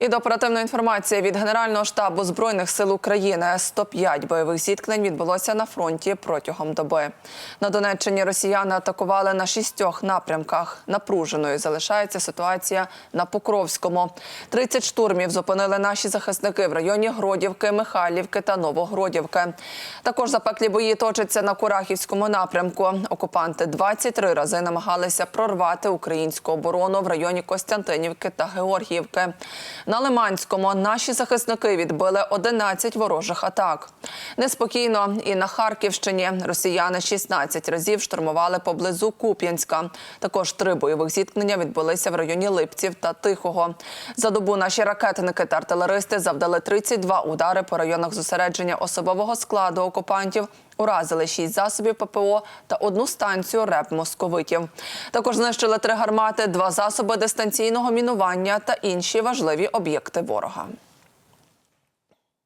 І до оперативної інформації від Генерального штабу збройних сил України 105 бойових зіткнень відбулося на фронті протягом доби. На Донеччині росіяни атакували на шістьох напрямках. Напруженою залишається ситуація на Покровському. 30 штурмів зупинили наші захисники в районі Гродівки, Михайлівки та Новогродівки. Також запеклі бої точаться на Курахівському напрямку. Окупанти 23 рази намагалися прорвати українську оборону в районі Костянтинівки та Георгіївки. На Лиманському наші захисники відбили 11 ворожих атак. Неспокійно і на Харківщині росіяни 16 разів штурмували поблизу Куп'янська. Також три бойових зіткнення відбулися в районі Липців та Тихого. За добу наші ракетники та артилеристи завдали 32 удари по районах зосередження особового складу окупантів. Уразили шість засобів ППО та одну станцію РЕП московитів. Також знищили три гармати, два засоби дистанційного мінування та інші важливі об'єкти ворога.